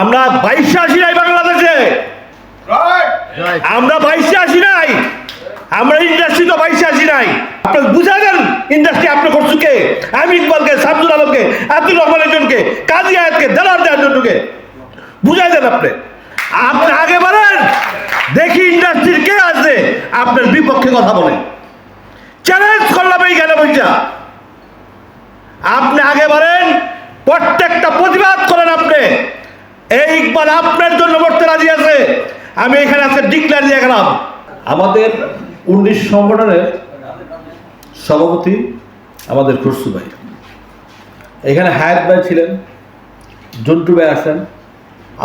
আমরা বাইশে আসি নাই বাংলাদেশে। আমরা বাইশে আসি নাই। আমরা ইন্ডাস্ট্রি তো বাইশে আসি নাই। আপনি বুঝা দেন ইন্ডাস্ট্রি আপনি করছু কে? আমি ইকবালকে সাবজুল আলমকে আব্দুল রহমান একজনকে কাজী আয়াতকে দেলার দেওয়ার বুঝাই দেন আপনি। আপনি আগে বলেন দেখি ইন্ডাস্ট্রির কে আছে আপনার বিপক্ষে কথা বলেন চ্যালেঞ্জ করলাম এইখানে বইটা আপনি আগে বলেন প্রত্যেকটা প্রতিবাদ করেন আপনি। এই ইকবাল আপনার জন্য মরতে রাজি আছে। আমি এখানে আজকে ডিক্লার দিয়ে গেলাম। আমাদের উনিশ সংগঠনের সভাপতি আমাদের খুরসু ভাই। এখানে হায়াত ভাই ছিলেন, জন্টু ভাই আছেন,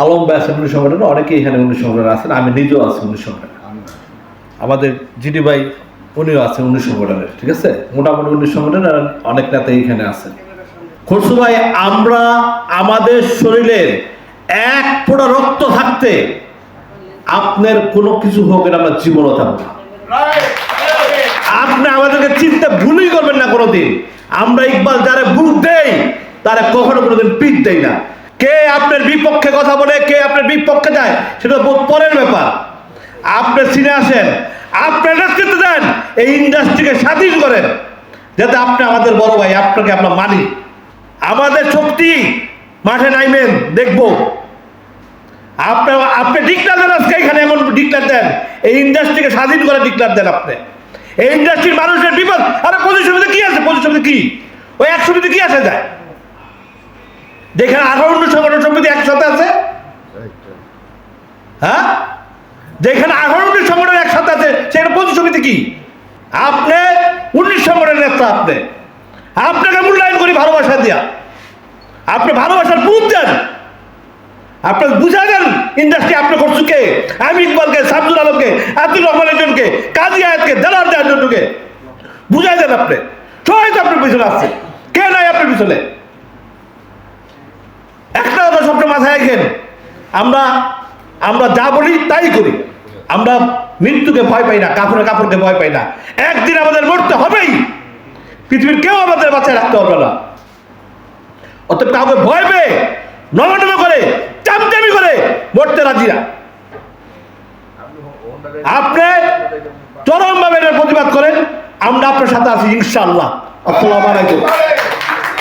আলম ভাই আছেন উনিশ সংগঠনে অনেকেই এখানে উনিশ সংগঠনে আছেন, আমি নিজেও আছি উনিশ সংগঠনে আমাদের জিডি ভাই, উনিও আছেন উনিশ সংগঠনের, ঠিক আছে? মোটামুটি উনিশ সংগঠনের অনেক নেতা এখানে আছেন। খরসু ভাই, আমরা আমাদের শরীরের এক ফোঁটা রক্ত থাকতে আপনার কোনো কিছু হোক এটা আমরা জীবনও থাকব না। আপনি আমাদেরকে চিন্তা ভুলই করবেন না কোনোদিন। আমরা ইকবাল যারা বুক দেই, তারা কখনো কোনোদিন পিঠ দেই না। কে আপনার বিপক্ষে কথা বলে, কে আপনার বিপক্ষে যায়, সেটা পরের ব্যাপার। আপনি সিনে আসেন আপনার নেতৃত্ব দেন এই ইন্ডাস্ট্রিকে স্বাধীন করেন, যাতে আপনি আমাদের বড় ভাই, আপনাকে আমরা মানি। আমাদের শক্তি, মাঠে নাইবেন দেখব। আপনি আপনি ডিক্লার দেন আজকে এখানে, এমন ডিক্লার দেন। এই ইন্ডাস্ট্রিকে স্বাধীন করে ডিক্লার দেন আপনি। এই ইন্ডাস্ট্রির মানুষের বিপদ, আরে পঁচিশ সমিতি কি আছে? পঁচিশ সমিতি কি? ওই এক সমিতি কি আসে যায় যেখানে আঠারো সংগঠন সমিতি একসাথে আছে? হ্যাঁ? যেখানে আঠারো সংগঠন একসাথে আছে, সেখানে পঁচিশ সমিতি কি? আপনি উনিশ সংগঠনের নেতা আপনি। আপনাকে মূল্যায়ন করি ভালোবাসা দিয়া। আপনি ভালোবাসার বুঝ দেন। আপনার বুঝা দেন ইন্ডাস্ট্রি আপনি করছু কে? আমি ইকবালকে সাবজুল আলমকে আব্দুল রহমান একজনকে, কাজী আয়াতকে দেলার দেওয়ার জন্যকে বুঝাই দেন আপনি। সবাই তো আপনার পিছনে আসছে কে নাই আপনার পিছনে? একটা কথা সবটা মাথায় রাখেন। আমরা আমরা যা বলি তাই করি। আমরা মৃত্যুকে ভয় পাই না কাপড়ে কাপড়কে ভয় পাই না। একদিন আমাদের মরতে হবেই। পৃথিবীর কেউ আমাদের বাঁচায় রাখতে হবে না। অতএব কাউকে ভয় পেয়ে নমনম করে মরতে রাজি না। আপনি চরমভাবে এটার প্রতিবাদ করেন, আমরা আপনার সাথে আছি, ইনশাআল্লাহ। আসসালামু আলাইকুম।